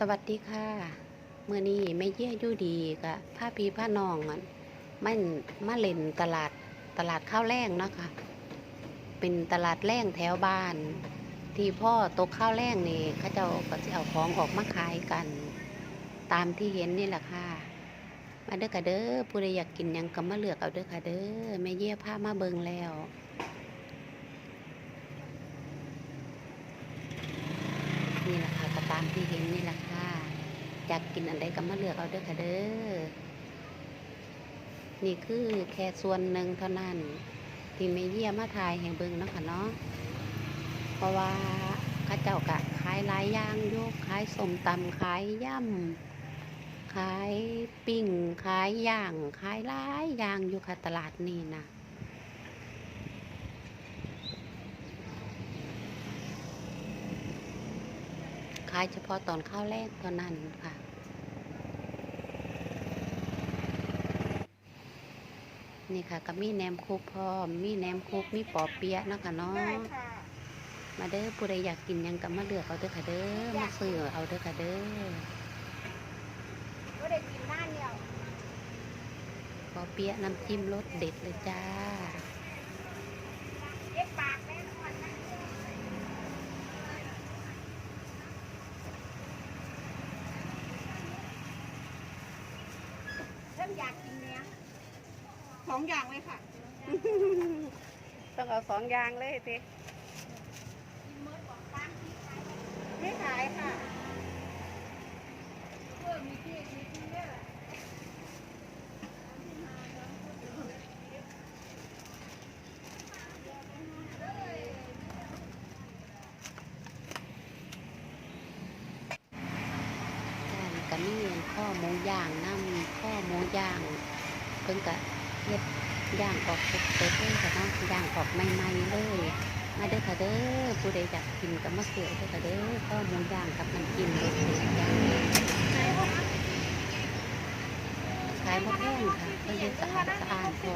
สวัสดีค่ะเมื่อนี้ไม่เยี่ยยู่ดีกะผ้าพีผ้านองอะมันมาเล่นตลาดตลาดข้าวแรงนะคะ เป็นตลาดแรงแถวบ้าน ที่พ่อตกข้าวแรงนี่เขาเจ้าก็จะเอาของออกมาขายกัน ตามที่เห็นนี่แหละค่ะ มาเด้อค่ะเด้อผู้ใดอยากกินยังก็มาเลือกเอาเด้อค่ะเด้อแม่เยี่ยผ้ามาเบิงแล้วนี่แหละค่ะามที่เห็นนี่แหละค่ะอยากกินอันใดก็มาเลือกเอาเด้อค่ะเด้อ นี่คือแค่ส่วนหนึ่งเท่านั้น ที่ไม่เยี่ยมมาทายแห่งเบิงเนาะค่ะเนาะ เพราะว่าข้าเจ้ากะขายหลายอย่างโยกขายสมตำขายย่ำขายปิ้งขายย่างขายหลายอย่างอยู่ค่ะตลาดนี่นะายเฉพาะตอนข้าวแรกเท่านั้นค่ะ นี่ค่ะก็มีแหนมคุกพร้อม มีแหนมคุกมีปอเปี๊ยะเนาะค่ะเนาะได้ค่ะมาเด้อผู้ใดอยากกินหยังก็มาเลือกเอาเด้อค่ะเด้อมาซื้อเอาเด้อค่ะเด้อก็ได้กินหน้าเดียวปอเปี๊ยะน้ำจิ้มรสเด็ดเลยจ้า เย็บปากแน่นอนนะ เริ่มอยากกินเนื้อสองอย่างเลยค่ะ ต้องเอาสองอย่างเลยทีไม่ขายค่ะก็มี ข้อหมูย่างน้ำข้อหมูย่างเพิ่งกะเฮ็ดย่างออกสดๆเลยค่ะเนาะย่างออกใหม่ๆเลย มาเด้อค่ะเด้อผู้ใดอยากกินก็มาซื้อเด้อค่ะเด้อข้อหมูย่างกับน้ำจิ้มรสเด็ดจ้าขายบ่แพงค่ะเพิ่นเฮ็ดสะอาดสะอาดพอ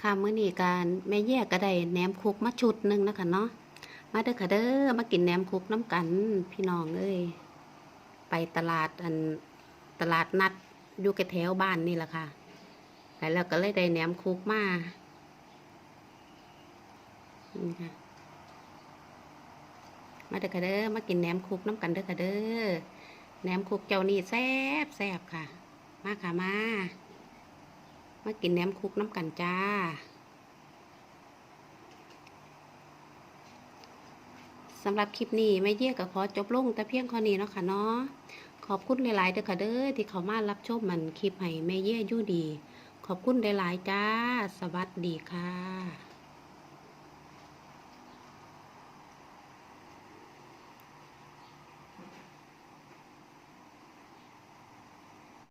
ค่ะมื้อนี้การแม่แยกก็ได้แหนมคุกมาชุดหนึ่งนะคะเนาะ มาเด้อค่ะเด้อมากินแหนมคุกน้ำกันพี่น้องเอ้ยไปตลาดอันตลาดนัดอยู่แถวบ้านนี่แหละค่ะแล้วก็เลยได้แหนมคุกมานี่ค่ะมาเด้อค่ะเด้อมากินแหนมคุกน้ำกันเด้อค่ะเด้อแหนมคุกเจ้านี่แซ่บแซ่บค่ะ มาค่ะมามากินแหนมคุกน้ำกันจ้า สำหรับคลิปนี้แม่เยี่ยกับขอจบลงแต่เพียงเท่านี้เนาะค่ะเนาะขอบคุณหลายๆเด้อค่ะเด้อที่เขามารับชมมันคลิปให้แม่เยี่ยยู่ดี ขอบคุณหลายๆจ้า สวัสดีค่ะ